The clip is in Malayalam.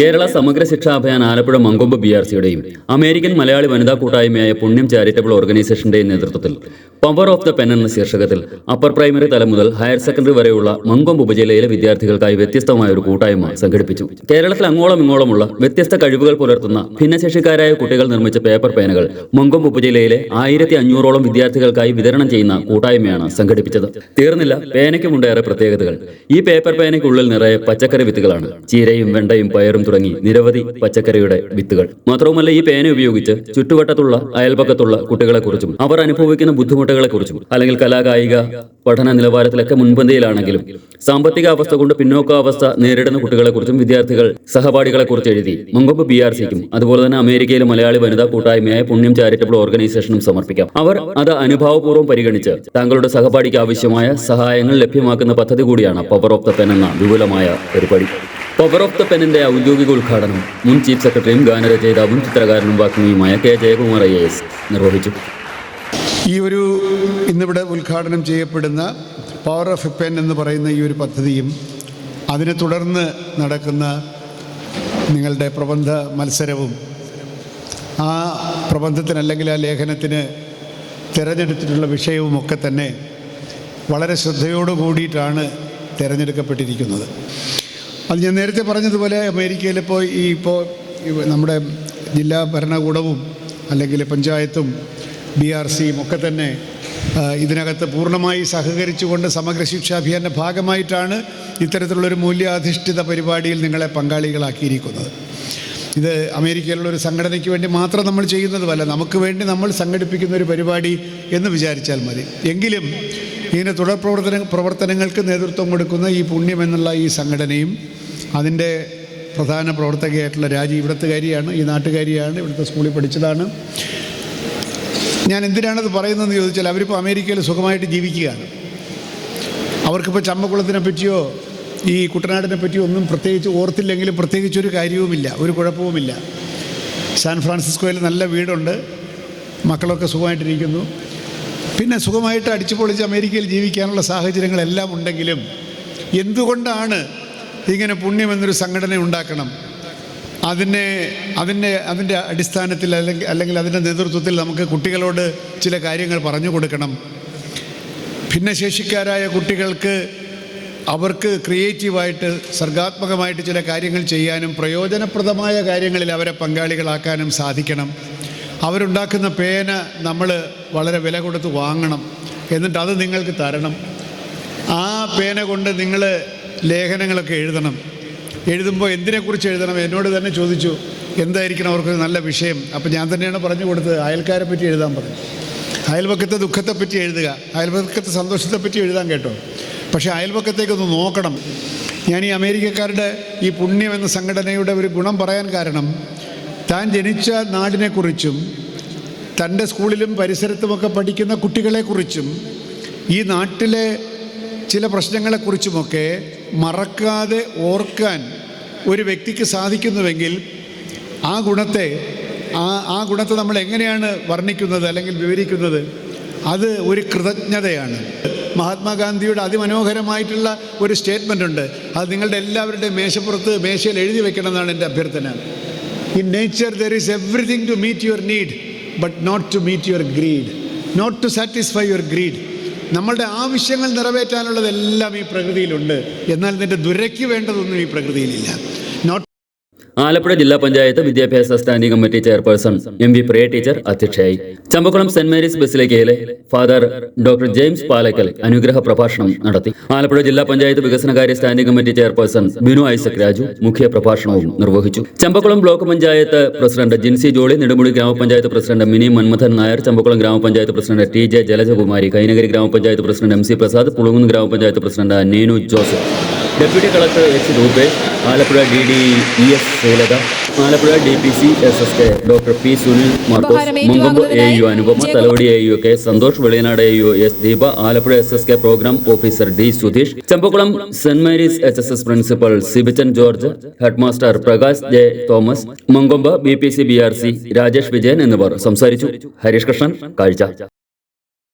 കേരള സമഗ്ര ശിക്ഷാ അഭിയാൻ ആലപ്പുഴ മങ്കൊമ്പ് ബി ആർ സിയുടെയും അമേരിക്കൻ മലയാളി വനിതാ കൂട്ടായ്മയായ പുണ്യം ചാരിറ്റബിൾ ഓർഗനൈസേഷന്റെയും നേതൃത്വത്തിൽ പവർ ഓഫ് ദ പെൻ എന്ന ശീർഷകത്തിൽ അപ്പർ പ്രൈമറി തലം മുതൽ ഹയർ സെക്കൻഡറി വരെയുള്ള മങ്കൊമ്പ് ഉപജില്ലയിലെ വിദ്യാർത്ഥികൾക്കായി വ്യത്യസ്തമായ ഒരു കൂട്ടായ്മ സംഘടിപ്പിച്ചു. കേരളത്തിൽ അങ്ങോളം ഇങ്ങോളമുള്ള വ്യത്യസ്ത കഴിവുകൾ പുലർത്തുന്ന ഭിന്നശേഷിക്കാരായ കുട്ടികൾ നിർമ്മിച്ച പേപ്പർ പേനകൾ മങ്കൊമ്പ് ഉപജില്ലയിലെ ആയിരത്തി അഞ്ഞൂറോളം വിദ്യാർത്ഥികൾക്കായി വിതരണം ചെയ്യുന്ന കൂട്ടായ്മയാണ് സംഘടിപ്പിച്ചത്. തീർന്നില്ല പേനയ്ക്കുമുണ്ടേറെ പ്രത്യേകതകൾ. ഈ പേപ്പർ പേനയ്ക്കുള്ളിൽ നിറയെ പച്ചക്കറി വിത്തുകളാണ്. ചീരയും വെണ്ടയും പയറും തുടങ്ങി നിരവധി പച്ചക്കറിയുടെ വിത്തുകൾ. മാത്രവുമല്ല ഈ പേന ഉപയോഗിച്ച് ചുറ്റുവട്ടത്തുള്ള അയൽപക്കത്തുള്ള കുട്ടികളെക്കുറിച്ചും അവർ അനുഭവിക്കുന്ന ബുദ്ധിമുട്ടുകളെക്കുറിച്ചും അല്ലെങ്കിൽ കലാകായിക പഠന നിലവാരത്തിലൊക്കെ മുൻപന്തിയിലാണെങ്കിലും സാമ്പത്തിക അവസ്ഥ കൊണ്ട് പിന്നോക്കാവസ്ഥ നേരിടുന്ന കുട്ടികളെക്കുറിച്ചും വിദ്യാർത്ഥികൾ സഹപാഠികളെക്കുറിച്ച് എഴുതി മങ്കൊമ്പ് ബി ആർ സിക്കും അതുപോലെ തന്നെ അമേരിക്കയിലെ മലയാളി വനിതാ കൂട്ടായ്മയായ പുണ്യം ചാരിറ്റബിൾ ഓർഗനൈസേഷനും സമർപ്പിക്കാം. അവർ അത് അനുഭാവപൂർവം പരിഗണിച്ച് താങ്കളുടെ സഹപാഠിക്ക് ആവശ്യമായ സഹായങ്ങൾ ലഭ്യമാക്കുന്ന പദ്ധതി കൂടിയാണ് പവർ ഓഫ് ദ പെൻ എന്ന വിപുലമായ പരിപാടി. പവർ ഓഫ് ദ പെന്നിന്റെ ഔദ്യോഗിക ഉദ്ഘാടനം മുൻ ചീഫ് സെക്രട്ടറിയും ഗാനരചയിതാവും ചിത്രകാരനും വാഗ്മിയുമായ കെ ജയകുമാർ ഐ എസ് നിർവഹിച്ചു. ഈ ഒരു ഇന്നിവിടെ ഉദ്ഘാടനം ചെയ്യപ്പെടുന്ന പവർ ഓഫ് പെൻ എന്ന് പറയുന്ന ഈ ഒരു പദ്ധതിയും അതിനെ തുടർന്ന് നടക്കുന്ന നിങ്ങളുടെ പ്രബന്ധ മത്സരവും ആ പ്രബന്ധത്തിന് അല്ലെങ്കിൽ ആ ലേഖനത്തിന് തിരഞ്ഞെടുത്തിട്ടുള്ള വിഷയവും ഒക്കെ തന്നെ വളരെ ശ്രദ്ധയോടു കൂടിയിട്ടാണ് തിരഞ്ഞെടുക്കപ്പെട്ടിരിക്കുന്നത്. അത് ഞാൻ നേരത്തെ പറഞ്ഞതുപോലെ അമേരിക്കയിലിപ്പോൾ ഈ ഇപ്പോൾ നമ്മുടെ ജില്ലാ ഭരണകൂടവും അല്ലെങ്കിൽ പഞ്ചായത്തും ബി ആർ സിയും ഒക്കെ തന്നെ ഇതിനകത്ത് പൂർണമായി സഹകരിച്ചുകൊണ്ട് സമഗ്ര ശിക്ഷാ അഭിയാന്റെ ഭാഗമായിട്ടാണ് ഇത്തരത്തിലുള്ളൊരു മൂല്യാധിഷ്ഠിത പരിപാടിയിൽ നിങ്ങളെ പങ്കാളികളാക്കിയിരിക്കുന്നത്. ഇത് അമേരിക്കയിലുള്ള ഒരു സംഘടനയ്ക്ക് വേണ്ടി മാത്രം നമ്മൾ ചെയ്യുന്നതുമല്ല നമുക്ക് വേണ്ടി നമ്മൾ സംഘടിപ്പിക്കുന്ന ഒരു പരിപാടി എന്ന് വിചാരിച്ചാൽ മതി. എങ്കിലും ഇതിന്റെ തുടർ പ്രവർത്തന പ്രവർത്തനങ്ങൾക്ക് നേതൃത്വം കൊടുക്കുന്ന ഈ പുണ്യം എന്നുള്ള ഈ സംഘടനയും അതിന്റെ പ്രധാന പ്രവർത്തകയായിട്ടുള്ള രാജി ഇവിടുത്തുകാരിയാണ് ഈ നാട്ടുകാരിയാണ് ഇവിടുത്തെ സ്കൂളിൽ പഠിച്ചതാണ്. ഞാൻ എന്തിനാണത് പറയുന്നതെന്ന് ചോദിച്ചാൽ അവരിപ്പോൾ അമേരിക്കയിൽ സുഖമായിട്ട് ജീവിക്കുകയാണ്. അവർക്കിപ്പോൾ ചമ്മക്കുളത്തിനെ പറ്റിയോ ഈ കുട്ടനാടിനെ പറ്റിയോ ഒന്നും പ്രത്യേകിച്ച് ഓർത്തില്ലെങ്കിലും പ്രത്യേകിച്ച് ഒരു കാര്യവുമില്ല ഒരു കുഴപ്പവുമില്ല. സാൻ ഫ്രാൻസിസ്കോയിൽ നല്ല വീടുണ്ട് മക്കളൊക്കെ സുഖമായിട്ടിരിക്കുന്നു. പിന്നെ സുഖമായിട്ട് അടിച്ചു പൊളിച്ച് അമേരിക്കയിൽ ജീവിക്കാനുള്ള സാഹചര്യങ്ങളെല്ലാം ഉണ്ടെങ്കിലും എന്തുകൊണ്ടാണ് ഇങ്ങനെ പുണ്യം എന്നൊരു സംഘടന ഉണ്ടാക്കണം. അതിനെ അതിന്റെ അതിന്റെ അടിസ്ഥാനത്തിൽ അല്ലെങ്കിൽ അല്ലെങ്കിൽ അതിന്റെ നേതൃത്വത്തിൽ നമുക്ക് കുട്ടികളോട് ചില കാര്യങ്ങൾ പറഞ്ഞു കൊടുക്കണം. ഭിന്നശേഷിക്കാരായ കുട്ടികൾക്ക് അവർക്ക് ക്രിയേറ്റീവായിട്ട് സർഗാത്മകമായിട്ട് ചില കാര്യങ്ങൾ ചെയ്യാനും പ്രയോജനപ്രദമായ കാര്യങ്ങളിൽ അവരെ പങ്കാളികളാക്കാനും സാധിക്കണം. അവരുണ്ടാക്കുന്ന പേന നമ്മൾ വളരെ വില കൊടുത്ത് വാങ്ങണം. എന്നിട്ട് അത് നിങ്ങൾക്ക് തരണം. ആ പേന കൊണ്ട് നിങ്ങൾ ലേഖനങ്ങളൊക്കെ എഴുതണം. എഴുതുമ്പോൾ എന്തിനെക്കുറിച്ച് എഴുതണം? എന്നോട് തന്നെ ചോദിച്ചു എന്തായിരിക്കണം അവർക്കൊരു നല്ല വിഷയം? അപ്പം ഞാൻ തന്നെയാണ് പറഞ്ഞു കൊടുത്തത്. അയൽക്കാരെ പറ്റി എഴുതാൻ പറഞ്ഞു. അയൽപക്കത്തെ ദുഃഖത്തെപ്പറ്റി എഴുതുക. അയൽപക്കത്തെ സന്തോഷത്തെപ്പറ്റി എഴുതാൻ കേട്ടോ. പക്ഷേ അയൽപക്കത്തേക്കൊന്ന് നോക്കണം. ഞാൻ ഈ അമേരിക്കക്കാരുടെ ഈ പുണ്യം എന്ന സംഘടനയുടെ ഒരു ഗുണം പറയാൻ കാരണം താൻ ജനിച്ച നാടിനെക്കുറിച്ചും തന്റെ സ്കൂളിലും പരിസരത്തുമൊക്കെ പഠിക്കുന്ന കുട്ടികളെക്കുറിച്ചും ഈ നാട്ടിലെ ചില പ്രശ്നങ്ങളെക്കുറിച്ചുമൊക്കെ മറക്കാതെ ഓർക്കാൻ ഒരു വ്യക്തിക്ക് സാധിക്കുന്നുവെങ്കിൽ ആ ഗുണത്തെ ആ ആ ഗുണത്തെ നമ്മൾ എങ്ങനെയാണ് വർണിക്കുന്നത് അല്ലെങ്കിൽ വിവരിക്കുന്നത്? അത് ഒരു കൃതജ്ഞതയാണ്. മഹാത്മാഗാന്ധിയുടെ അതിമനോഹരമായിട്ടുള്ള ഒരു സ്റ്റേറ്റ്മെന്റ് ഉണ്ട് അത് നിങ്ങളുടെ എല്ലാവരുടെയും മേശപ്പുറത്ത് മേശയിൽ എഴുതി വെക്കണം എന്നാണ് എന്റെ അഭ്യർത്ഥന. In nature there is everything to meet your need but not to meet your greed not to satisfy your greed നമ്മളുടെ ആവശ്യങ്ങൾ നിറവേറ്റാനുള്ളതെല്ലാം ഈ പ്രകൃതിയിലുണ്ട്. എന്നാൽ നിന്റെ ദുരയ്ക്ക് വേണ്ടതൊന്നും ഈ പ്രകൃതിയിലില്ല. നോട്ട് ആലപ്പുഴ ജില്ലാ പഞ്ചായത്ത് വിദ്യാഭ്യാസ standing committee chairperson M V Priya teacher അധ്യക്ഷയായി. ചമ്പക്കുളം സെന്റ് മേരീസ് ബസിലേക്കയിലെ ഫാദർ ഡോക്ടർ ജെയിംസ് പാലക്കൽ അനുഗ്രഹ പ്രഭാഷണം നടത്തി. ആലപ്പുഴ ജില്ലാ പഞ്ചായത്ത് വികസനകാര്യ standing committee chairperson Binu Isaac Raju മുഖ്യ പ്രഭാഷണവും നിർവഹിച്ചു. Champakulam block panchayat president Jincy Jolly Nedumudi gramapanchayat president Mini Manmadhan Nair Champakulam gramapanchayat president T J Jalajakumari Kainakary gramapanchayat president M C Prasad Pulinkunnu gramapanchayat president Neenu Joseph. Deputy collector H Rupesh Alappuzha D D E S Sreelatha Alappuzha D P C S S K doctor P Sunil Markose Mankombu A U Anupama Thalavady A U K Santhosh Veliyanad A U S Deepa Alappuzha S S K programme officer D Sudheesh Champakulam Saint Mary's H S S principal Sibichan George headmaster Prakash J Thomas Mankombu B P C B R C Rajesh Vijayan എന്നിവർ സംസാരിച്ചു. ഹരീഷ് കൃഷ്ണൻ കാഴ്ച.